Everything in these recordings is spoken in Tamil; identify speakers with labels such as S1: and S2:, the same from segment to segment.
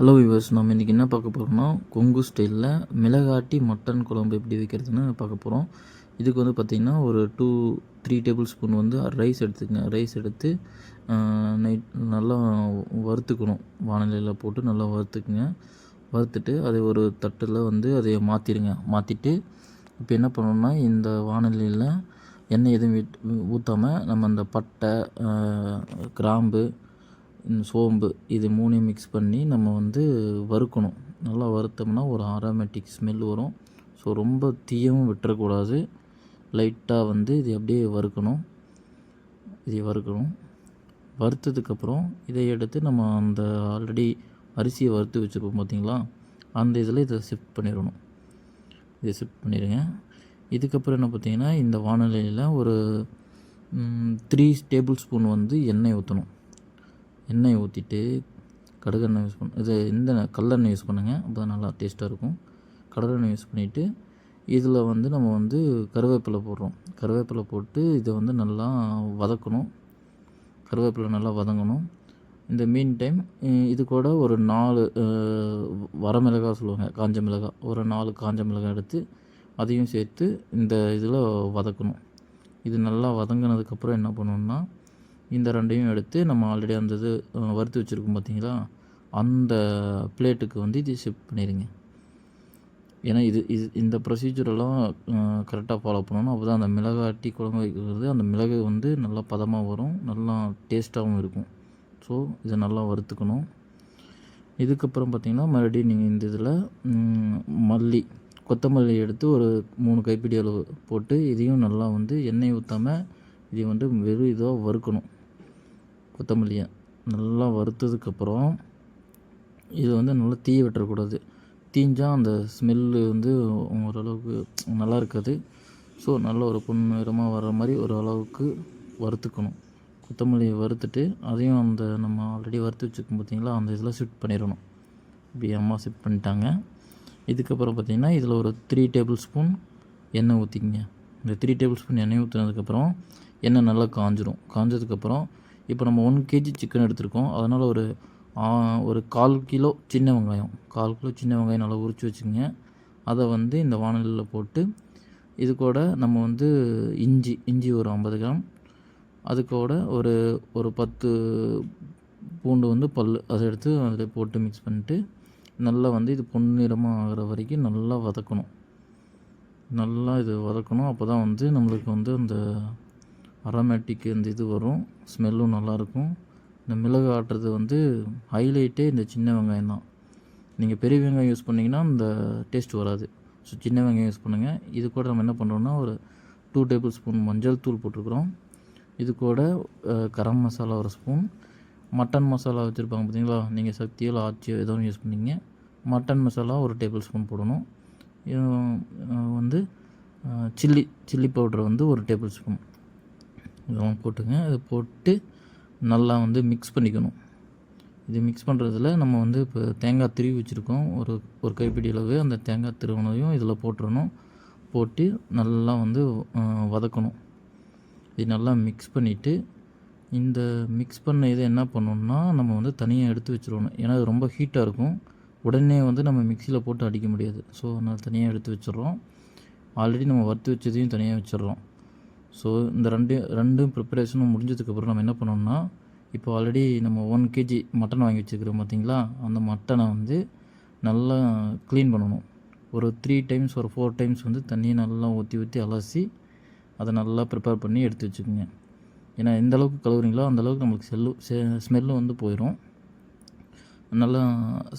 S1: ஹலோ விவர்ஸ் நம்ம இன்றைக்கி என்ன பார்க்க போகிறோம்னா கொங்கு ஸ்டைலில் மிளகாட்டி மட்டன் குழம்பு எப்படி வைக்கிறதுன்னு பார்க்க போகிறோம் இதுக்கு வந்து பார்த்திங்கன்னா ஒரு டூ த்ரீ டேபிள் ஸ்பூன் வந்து ரைஸ் எடுத்துக்கங்க. ரைஸ் எடுத்து நைட் நல்லா வறுத்துக்கணும். வானிலையில் போட்டு நல்லா வறுத்துக்குங்க. வறுத்துட்டு அதை ஒரு தட்டில் வந்து அதை மாற்றிடுங்க மாற்றிட்டு இப்போ என்ன பண்ணணும்னா இந்த வானிலையில் எண்ணெய் எதுவும் விட் ஊற்றாமல் நம்ம அந்த பட்டை கிராம்பு சோம்பு இது மூணையும் மிக்ஸ் பண்ணி நம்ம வந்து வறுக்கணும். நல்லா வறுத்தோம்னா ஒரு ஆரோமேட்டிக் ஸ்மெல் வரும். ஸோ ரொம்ப தீயவும் விட்டுறக்கூடாது. லைட்டாக வந்து இது அப்படியே வறுக்கணும். இதை வறுக்கணும். வறுத்ததுக்கப்புறம் இதை எடுத்து நம்ம அந்த ஆல்ரெடி அரிசியை வறுத்து வச்சுருப்போம் பார்த்தீங்களா? அந்த இதில் இதை ஷிஃப்ட் பண்ணிடணும். இதை ஷிஃப்ட் பண்ணிடுங்க. இதுக்கப்புறம் என்ன பார்த்தீங்கன்னா இந்த வானிலையில் ஒரு த்ரீ டேபிள் ஸ்பூன் வந்து எண்ணெய் ஊற்றணும் எண்ணெய் ஊற்றிட்டு கடுகெண்ணெய் யூஸ் பண்ண இது இந்த கல்லெண்ணெய் யூஸ் பண்ணுங்கள் அப்போ தான் நல்லா டேஸ்ட்டாக இருக்கும். கடலெண்ணெய் யூஸ் பண்ணிவிட்டு இதில் வந்து நம்ம வந்து கருவேப்பிலை போடுறோம். கருவேப்பிலை போட்டு இதை வந்து நல்லா வதக்கணும். கருவேப்பிலை நல்லா வதங்கணும். இந்த மீன் டைம் இது கூட ஒரு நாலு வரமிளகா சொல்லுவாங்க காஞ்ச மிளகாய். ஒரு நாலு காஞ்ச மிளகாய் எடுத்து அதையும் சேர்த்து இந்த இதில் வதக்கணும். இது நல்லா வதங்கினதுக்கப்புறம் என்ன பண்ணணும்னா இந்த ரெண்டையும் எடுத்து நம்ம ஆல்ரெடி அந்த இது வறுத்து வச்சுருக்கோம் பார்த்தீங்களா அந்த பிளேட்டுக்கு வந்து இது ஷிஃப்ட் பண்ணிடுங்க ஏன்னா இது இது இந்த ப்ரொசீஜரெல்லாம் கரெக்டாக ஃபாலோ பண்ணணும். அப்போ தான் அந்த மிளகாட்டி குழம்பு வைக்கிறது அந்த மிளகு வந்து நல்லா பதமாக வரும் நல்லா டேஸ்ட்டாகவும் இருக்கும். ஸோ இதை நல்லா வறுத்துக்கணும். இதுக்கப்புறம் பார்த்திங்கன்னா மறுபடியும் நீங்கள் இந்த இதில் மல்லி கொத்தமல்லி எடுத்து ஒரு மூணு கைப்பிடி அளவு போட்டு இதையும் நல்லா வந்து எண்ணெய் ஊற்றாமல் இதை வந்து வெறும் இதாக வறுக்கணும். கொத்தமல்லியை நல்லா வறுத்ததுக்கப்புறம் இது வந்து நல்லா தீய விட்டுறக்கூடாது. தீஞ்சால் அந்த ஸ்மெல்லு வந்து ஓரளவுக்கு நல்லா இருக்காது. ஸோ நல்ல ஒரு பொன்னிறமாக வர்ற மாதிரி ஒரு அளவுக்கு வறுத்துக்கணும். கொத்தமல்லியை வறுத்துட்டு அதையும் அந்த நம்ம ஆல்ரெடி வறுத்து வச்சுருக்கோம் பார்த்திங்களா? அந்த இதில் ஷிஃப்ட் பண்ணிடணும். இப்படி அம்மா ஷிஃப்ட் பண்ணிட்டாங்க. இதுக்கப்புறம் பார்த்திங்கன்னா இதில் ஒரு த்ரீ டேபிள் ஸ்பூன் எண்ணெய் ஊற்றிக்கிங்க இந்த த்ரீ டேபிள் ஸ்பூன் எண்ணெய் ஊற்றினதுக்கப்புறம் எண்ணெய் நல்லா காஞ்சிரும். காஞ்சதுக்கப்புறம் இப்போ நம்ம ஒன் கேஜி சிக்கன் எடுத்திருக்கோம். அதனால் ஒரு ஒரு கால் கிலோ சின்ன வெங்காயம். கால் கிலோ சின்ன வெங்காயம் நல்லா உரித்து வச்சுக்கோங்க. அதை வந்து இந்த வானலியில் போட்டு இது கூட நம்ம வந்து இஞ்சி இஞ்சி ஒரு ஐம்பது கிராம். அது கூட ஒரு ஒரு பத்து பூண்டு வந்து பல் அதை எடுத்து அதில் போட்டு மிக்ஸ் பண்ணிட்டு நல்லா வந்து இது பொன்னிறமாக ஆகிற வரைக்கும் நல்லா வதக்கணும். நல்லா இது வதக்கணும். அப்போ தான் வந்து நம்மளுக்கு வந்து அந்த அரோமேட்டிக் இந்த இது வரும். ஸ்மெல்லும் நல்லாயிருக்கும் இந்த மிளகு ஆட்டுறது வந்து ஹைலைட்டே இந்த சின்ன வெங்காயம் தான். நீங்கள் பெரிய வெங்காயம் யூஸ் பண்ணிங்கன்னா இந்த டேஸ்ட் வராது. ஸோ சின்ன வெங்காயம் யூஸ் பண்ணுங்கள் இது கூட நம்ம என்ன பண்ணுறோன்னா ஒரு டூ டேபிள் ஸ்பூன் மஞ்சள் தூள் போட்டிருக்கிறோம். இது கூட கரம் மசாலா ஒரு ஸ்பூன் மட்டன் மசாலா வச்சுருப்பாங்க பார்த்தீங்களா நீங்கள் சக்தியோ இல்லை ஆச்சியோ ஏதோ ஒன்று யூஸ் பண்ணிங்க. மட்டன் மசாலா ஒரு டேபிள் ஸ்பூன் போடணும் வந்து சில்லி சில்லி பவுடர் வந்து ஒரு டேபிள் ஸ்பூன் இதெல்லாம் போட்டுங்க. இது போட்டு நல்லா வந்து மிக்ஸ் பண்ணிக்கணும். இது மிக்ஸ் பண்ணுறதுல நம்ம வந்து இப்போ தேங்காய் திருவி வச்சுருக்கோம். ஒரு ஒரு கைப்பிடி அளவு அந்த தேங்காய் திருவினையும் இதில் போட்டுறணும். போட்டு நல்லா வந்து வதக்கணும். இது நல்லா மிக்ஸ் பண்ணிவிட்டு இந்த மிக்ஸ் பண்ண இதை என்ன பண்ணணும்னா நம்ம வந்து தனியாக எடுத்து வச்சிடணும் ஏன்னா அது ரொம்ப ஹீட்டாக இருக்கும். உடனே வந்து நம்ம மிக்சியில் போட்டு அடிக்க முடியாது. ஸோ அதனால் தனியாக எடுத்து வச்சிடுறோம். ஆல்ரெடி நம்ம வறுத்து வச்சதையும் தனியாக வச்சிடுறோம். ஸோ இந்த ரெண்டு ரெண்டும் ப்ரிப்பரேஷனும் முடிஞ்சதுக்கப்புறம் நம்ம என்ன பண்ணோம்னா இப்போ ஆல்ரெடி நம்ம ஒன் கேஜி மட்டன் வாங்கி வச்சுருக்கிறோம் பார்த்தீங்களா? அந்த மட்டனை வந்து நல்லா க்ளீன் பண்ணணும். ஒரு த்ரீ டைம்ஸ் ஒரு ஃபோர் டைம்ஸ் வந்து தண்ணியை நல்லா ஊற்றி ஊற்றி அலசி அதை நல்லா ப்ரிப்பேர் பண்ணி எடுத்து வச்சுக்கோங்க. ஏன்னா எந்த அளவுக்கு கழுவுறீங்களோ அந்த அளவுக்கு நம்மளுக்கு செல்லு ஸ்மெல்லு வந்து போயிடும் நல்லா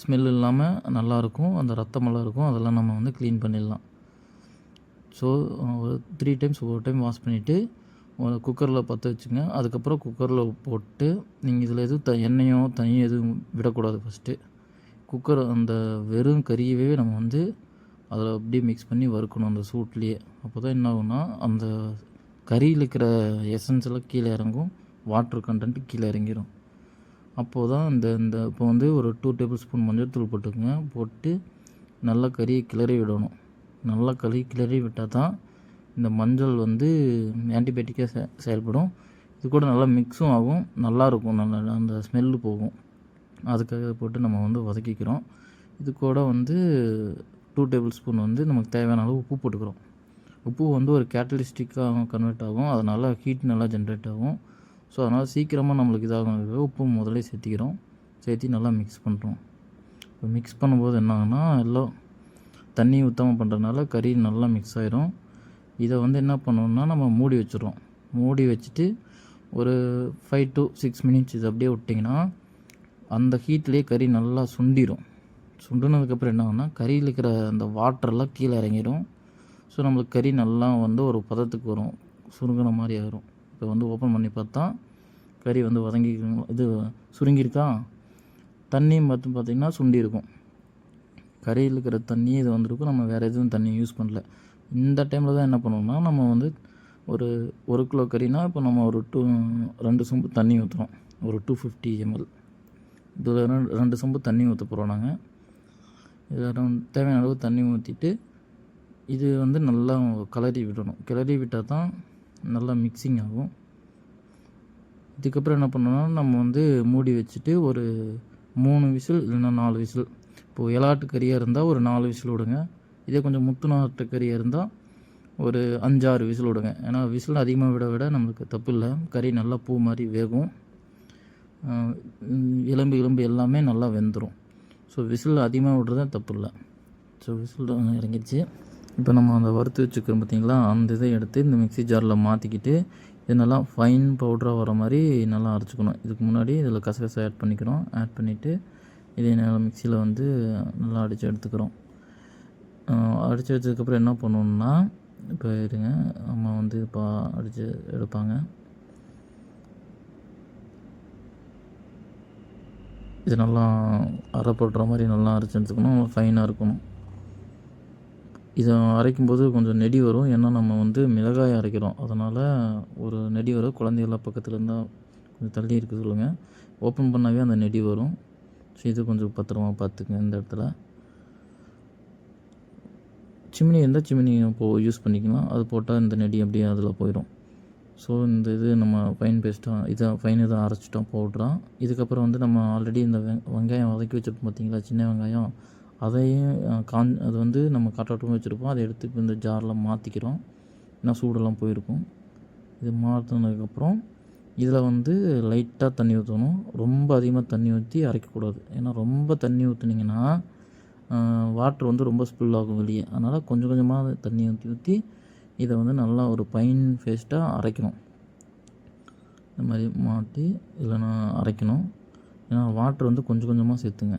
S1: ஸ்மெல் இல்லாமல் நல்லாயிருக்கும் அந்த ரத்தமெல்லாம் இருக்கும். அதெல்லாம் நம்ம வந்து க்ளீன் பண்ணிடலாம். ஸோ ஒரு த்ரீ டைம்ஸ் ஒரு டைம் வாஷ் பண்ணிவிட்டு குக்கரில் பற்ற வச்சுங்க. அதுக்கப்புறம் குக்கரில் போட்டு நீங்கள் இதில் எதுவும் த எண்ணெயோ தனியோ எதுவும் விடக்கூடாது ஃபஸ்ட்டு குக்கர் அந்த வெறும் கறியவே நம்ம வந்து அதில் அப்படியே மிக்ஸ் பண்ணி வறுக்கணும் அந்த சூட்லேயே. அப்போ தான் என்ன ஆகும்னா அந்த கறியில் இருக்கிற எசன்ஸ் எல்லாம் கீழே இறங்கும். வாட்டர் கண்டென்ட் கீழே இறங்கிடும் அப்போது தான் இந்த இந்த இப்போ வந்து ஒரு டூ டேபிள் ஸ்பூன் மஞ்சள் தூள் போட்டுக்கோங்க. போட்டு நல்லா கறியை கிளறி விடணும். நல்லா கழுவி கிளறி விட்டால் தான் இந்த மஞ்சள் வந்து ஆன்டிபயோட்டிக்காக செ செயல்படும். இது கூட நல்லா மிக்ஸும் ஆகும். நல்லாயிருக்கும். நல்லா அந்த ஸ்மெல்லு போகும். அதுக்காக போட்டு நம்ம வந்து வதக்கிக்கிறோம். இது கூட வந்து டூ டேபிள் ஸ்பூன் வந்து நமக்கு தேவையான அளவு உப்பு போட்டுக்கிறோம். உப்பு வந்து ஒரு கேட்டலிஸ்டிக்காக கன்வெர்ட் ஆகும். அதனால் ஹீட் நல்லா ஜென்ரேட் ஆகும். ஸோ அதனால் சீக்கிரமாக நம்மளுக்கு இதாகும் உப்பு முதலே சேர்த்திக்கிறோம். சேர்த்தி நல்லா மிக்ஸ் பண்ணுறோம் இப்போ மிக்ஸ் பண்ணும்போது என்ன ஆகுனா எல்லாம் தண்ணி ஊற்றாமல் பண்ணுறதுனால கறி நல்லா மிக்ஸ் ஆயிரும். இதை வந்து என்ன பண்ணணும்னா நம்ம மூடி வச்சிடுறோம் மூடி வச்சுட்டு ஒரு ஃபைவ் டு சிக்ஸ் மினிட்ஸ் இது அப்படியே விட்டிங்கன்னா அந்த ஹீட்லேயே கறி நல்லா சுண்டிடும் சுண்டுனதுக்கப்புறம் என்ன ஆகும்னா கறியில் இருக்கிற அந்த வாட்டர்லாம் கீழே இறங்கிடும் ஸோ நம்மளுக்கு கறி நல்லா வந்து ஒரு பதத்துக்கு வரும். சுருங்கின மாதிரி ஆகிரும் இப்போ வந்து ஓப்பன் பண்ணி பார்த்தா கறி வந்து வதங்கி இது சுருங்கியிருக்கா தண்ணியும் பார்த்து பார்த்திங்கன்னா சுண்டி இருக்கும் கறியில் இருக்கிற தண்ணி இது வந்திருக்கும். நம்ம வேறு எதுவும் தண்ணி யூஸ் பண்ணல. இந்த டைமில் தான் என்ன பண்ணுவோம்னா நம்ம வந்து ஒரு ஒரு கிலோ கறினா இப்போ நம்ம ஒரு டூ ரெண்டு சொம்பு தண்ணி ஊற்றுறோம் ஒரு டூ ஃபிஃப்டி எம்எல் இதில் ரெண்டு ரெண்டு சொம்பு தண்ணி ஊற்ற போகிறோம் நாங்கள் இதில் தேவையான அளவு தண்ணி ஊற்றிட்டு இது வந்து நல்லா கிளறி விடணும். கிளறி விட்டால் தான் நல்லா மிக்சிங் ஆகும். இதுக்கப்புறம் என்ன பண்ணணும்னா நம்ம வந்து மூடி வச்சுட்டு ஒரு மூணு விசில் இல்லைன்னா நாலு விசில் இப்போது இலாட்டு கறியாக இருந்தால் ஒரு நாலு விசில் விடுங்க. இதே கொஞ்சம் முத்துநாட்டு கறியாக இருந்தால் ஒரு அஞ்சாறு விசில் விடுங்க. ஏன்னா விசில் அதிகமாக விட விட நம்மளுக்கு தப்பு இல்லை. கறி நல்லா பூ மாதிரி வேகும். எலும்பு எலும்பு எல்லாமே நல்லா வெந்துடும் ஸோ விசில் அதிகமாக விடுறது தப்பு இல்லை. ஸோ விசில் இறங்கிடுச்சு. இப்போ நம்ம அந்த வறுத்து வச்சுக்கிறோம் பார்த்தீங்களா? அந்த இதை எடுத்து இந்த மிக்ஸி ஜாரில் மாற்றிக்கிட்டு இது நல்லா ஃபைன் பவுடராக வர மாதிரி நல்லா அரைச்சிக்கணும். இதுக்கு முன்னாடி இதில் கசகசை ஆட் பண்ணிக்கிறோம் ஆட் பண்ணிவிட்டு இதே நேரம் மிக்சியில் வந்து நல்லா அடித்து எடுத்துக்கிறோம். அடித்து வச்சதுக்கப்புறம் என்ன பண்ணணும்னா இப்போ இருங்க அம்மா வந்து இப்போ அடித்து எடுப்பாங்க. இது நல்லா அரைப்படுற மாதிரி நல்லா அரைச்சி எடுத்துக்கணும். ஃபைனாக இருக்கணும். இதை அரைக்கும்போது கொஞ்சம் நெடி வரும். ஏன்னா நம்ம வந்து மிளகாய் அரைக்கிறோம். அதனால் ஒரு நெடி வரும். குழந்தைகள்லாம் பக்கத்தில் இருந்தால் கொஞ்சம் தள்ளி இருக்க சொல்லுங்கள் ஓப்பன் பண்ணாவே அந்த நெடி வரும். ஸோ இது கொஞ்சம் பத்திரமா பார்த்துக்குங்க இந்த இடத்துல. சிமினி இருந்தால் சிம்னி இப்போ யூஸ் பண்ணிக்கலாம் அது போட்டால் இந்த நெடி அப்படியே அதில் போயிடும் ஸோ இந்த இது நம்ம ஃபைன் பேஸ்ட்டாக இதை ஃபைன் இதை அரைச்சிட்டோம் பவுட்ராக இதுக்கப்புறம் வந்து நம்ம ஆல்ரெடி இந்த வெங்காயம் வதக்கி வச்சுருப்போம் பார்த்தீங்களா சின்ன வெங்காயம். அதையும் அஹ், காஞ் அது வந்து நம்ம காட்டாட்டும் வச்சுருப்போம் அதை எடுத்து இப்போ இந்த ஜாரில் மாற்றிக்கிறோம் ஏன்னா சூடெல்லாம் போயிருக்கும். இது மாற்றினதுக்கப்புறம் இதில் வந்து லைட்டாக தண்ணி ஊற்றணும் ரொம்ப அதிகமாக தண்ணி ஊற்றி அரைக்கக்கூடாது. ஏன்னா ரொம்ப தண்ணி ஊற்றுனீங்கன்னா வாட்ரு வந்து ரொம்ப ஸ்பில் ஆகும் வெளியே. அதனால் கொஞ்சம் கொஞ்சமாக தண்ணி ஊற்றி ஊற்றி இதை வந்து நல்லா ஒரு பைன் பேஸ்ட்டாக அரைக்கணும். இந்த மாதிரி மாட்டி இல்லைன்னா அரைக்கணும். ஏன்னா வாட்ரு வந்து கொஞ்சம் கொஞ்சமாக சேர்த்துங்க.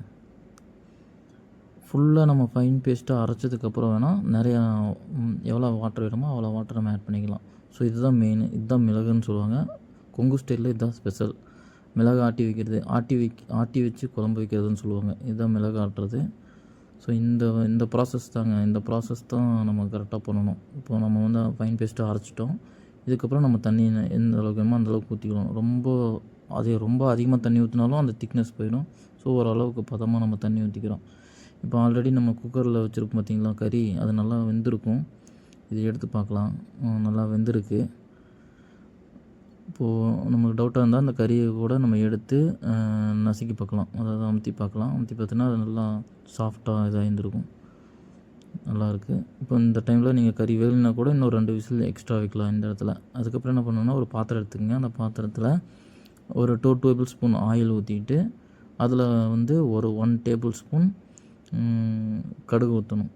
S1: ஃபுல்லாக நம்ம ஃபைன் பேஸ்ட்டாக அரைச்சதுக்கப்புறம் வேணால் நிறையா எவ்வளோ வாட்டர் வேணுமோ அவ்வளோ வாட்டர் நம்ம ஆட் பண்ணிக்கலாம். ஸோ இதுதான் மெயின் இதுதான் மிளகுன்னு சொல்லுவாங்க. கொங்கு ஸ்டைலில் இதுதான் ஸ்பெஷல் மிளகு ஆட்டி வைக்கிறது ஆட்டி வைக் ஆட்டி வச்சு குழம்பு வைக்கிறதுன்னு சொல்லுவாங்க. இதுதான் மிளகு ஆட்டுறது. ஸோ இந்த இந்த ப்ராசஸ் தாங்க. இந்த ப்ராசஸ் தான் நம்ம கரெக்டாக பண்ணணும். இப்போ நம்ம வந்து ஃபைன் பேஸ்ட்டாக அரைச்சிட்டோம். இதுக்கப்புறம் நம்ம தண்ணி எந்த அளவுக்கு வேணுமோ அந்தளவுக்கு ஊற்றிக்கணும் ரொம்ப அதே ரொம்ப அதிகமாக தண்ணி ஊற்றினாலும் அந்த திக்னஸ் போயிடும். ஸோ ஓரளவுக்கு பதமாக நம்ம தண்ணி ஊற்றிக்கிறோம் இப்போ ஆல்ரெடி நம்ம குக்கரில் வச்சுருக்கோம் பார்த்தீங்களா கறி. அது நல்லா வெந்திருக்கும். இது எடுத்து பார்க்கலாம். நல்லா வெந்திருக்கு. இப்போது நமக்கு டவுட்டாக இருந்தால் அந்த கறியை கூட நம்ம எடுத்து நசுக்கி பார்க்கலாம். அதாவது அமுத்தி பார்க்கலாம். அமுத்தி பார்த்தோன்னா அது நல்லா சாஃப்டாக இதாக இருந்திருக்கும் நல்லாயிருக்கு இப்போ இந்த டைமில் நீங்கள் கறி வேணும்னா கூட இன்னும் ரெண்டு விசில் எக்ஸ்ட்ரா வைக்கலாம் இந்த இடத்துல. அதுக்கப்புறம் என்ன பண்ணணும்னா ஒரு பாத்திரம் எடுத்துக்கங்க. அந்த பாத்திரத்தில் ஒரு டூ டேபிள் ஸ்பூன் ஆயில் ஊற்றிட்டு அதில் வந்து ஒரு ஒன் டேபிள் ஸ்பூன் கடுகு ஊற்றணும்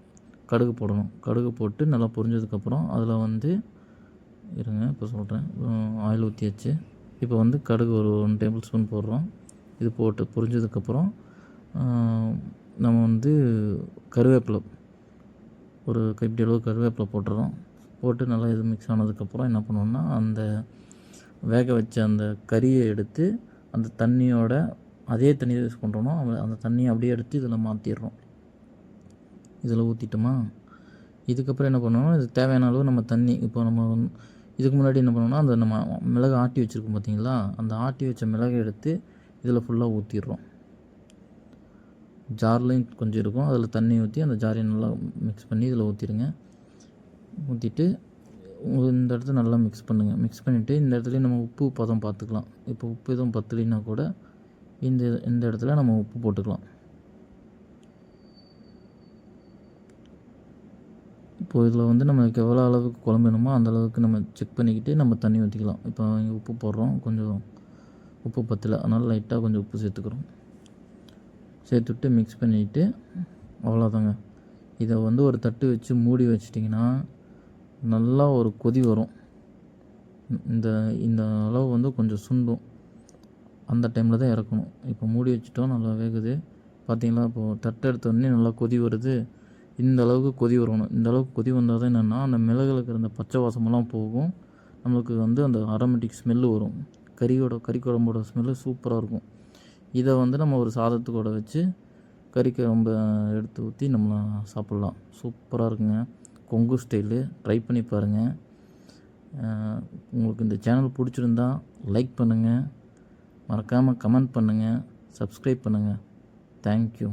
S1: கடுகு போடணும். கடுகு போட்டு நல்லா பொரிஞ்சதுக்கப்புறம் அதில் வந்து இருங்க இப்போ சொல்கிறேன் ஆயில் ஊற்றியாச்சு இப்போ வந்து கடுகு ஒரு ஒன் டேபிள் ஸ்பூன் போடுறோம். இது போட்டு புரிஞ்சதுக்கப்புறம் நம்ம வந்து கருவேப்பிலை ஒரு கைப்பிடி அளவு கருவேப்பிலை போட்டுறோம். போட்டு நல்லா இது மிக்ஸ் ஆனதுக்கப்புறம் என்ன பண்ணுவோம்னா அந்த வேக வச்ச அந்த கறியை எடுத்து அந்த தண்ணியோட அதே தண்ணியை யூஸ் பண்ணுறோன்னா அந்த தண்ணியை அப்படியே எடுத்து இதில் மாற்றிடுறோம் இதில் ஊற்றிட்டோமா இதுக்கப்புறம் என்ன பண்ணுவோம் இது தேவையான அளவு நம்ம தண்ணி இப்போ நம்ம இதுக்கு முன்னாடி என்ன பண்ணோம்னா அந்த நம்ம மிளகு ஆட்டி வச்சுருக்கோம் பார்த்தீங்களா அந்த ஆட்டி வச்ச மிளகை எடுத்து இதில் ஃபுல்லாக ஊற்றிடுறோம் ஜார்லையும் கொஞ்சம் இருக்கும். அதில் தண்ணி ஊற்றி அந்த ஜாரையும் நல்லா மிக்ஸ் பண்ணி இதில் ஊற்றிடுங்க ஊற்றிட்டு இந்த இடத்துல நல்லா மிக்ஸ் பண்ணுங்கள் மிக்ஸ் பண்ணிவிட்டு இந்த இடத்துலையும் நம்ம உப்பு பதம் பார்த்துக்கலாம் இப்போ உப்பு எதுவும் பத்தலைன்னா கூட இந்த இந்த இடத்துல நம்ம உப்பு போட்டுக்கலாம். இப்போ இதில் வந்து நமக்கு எவ்வளோ அளவுக்கு குழம்பு வேணுமோ அந்த அளவுக்கு நம்ம செக் பண்ணிக்கிட்டு நம்ம தண்ணி ஊற்றிக்கலாம் இப்போ இங்கே உப்பு போடுறோம். கொஞ்சம் உப்பு பத்தலை. அதனால் லைட்டாக கொஞ்சம் உப்பு சேர்த்துக்கிறோம். சேர்த்துட்டு மிக்ஸ் பண்ணிவிட்டு அவ்வளோதாங்க இதை வந்து ஒரு தட்டு வச்சு மூடி வச்சிட்டிங்கன்னா நல்லா ஒரு கொதி வரும். இந்த இந்த அளவு வந்து கொஞ்சம் சுண்டும். அந்த டைமில் தான் இறக்கணும். இப்போ மூடி வச்சிட்டோம். நல்லா வேகுது. பார்த்தீங்களா? இப்போது தட்டு எடுத்த உடனே நல்லா கொதி வருது. இந்த அளவுக்கு கொதி வரணும். இந்த அளவுக்கு கொதி வந்தால் தான் என்னென்னா அந்த மிளகுல இருக்கிற அந்த பச்சை வாசமெல்லாம் போகும். நம்மளுக்கு வந்து அந்த அரோமேட்டிக் ஸ்மெல்லு வரும். கறியோட கறி குழம்போட ஸ்மெல்லு சூப்பராக இருக்கும். இதை வந்து நம்ம ஒரு சாதத்துக்கூட வச்சு கறி குழம்பு எடுத்து ஊற்றி நம்ம சாப்பிட்லாம். சூப்பராக இருக்குங்க. கொங்கு ஸ்டைலு ட்ரை பண்ணி பாருங்கள் உங்களுக்கு இந்த சேனல் பிடிச்சிருந்தா லைக் பண்ணுங்கள் மறக்காமல் கமெண்ட் பண்ணுங்கள் சப்ஸ்கிரைப் பண்ணுங்கள் தேங்க்யூ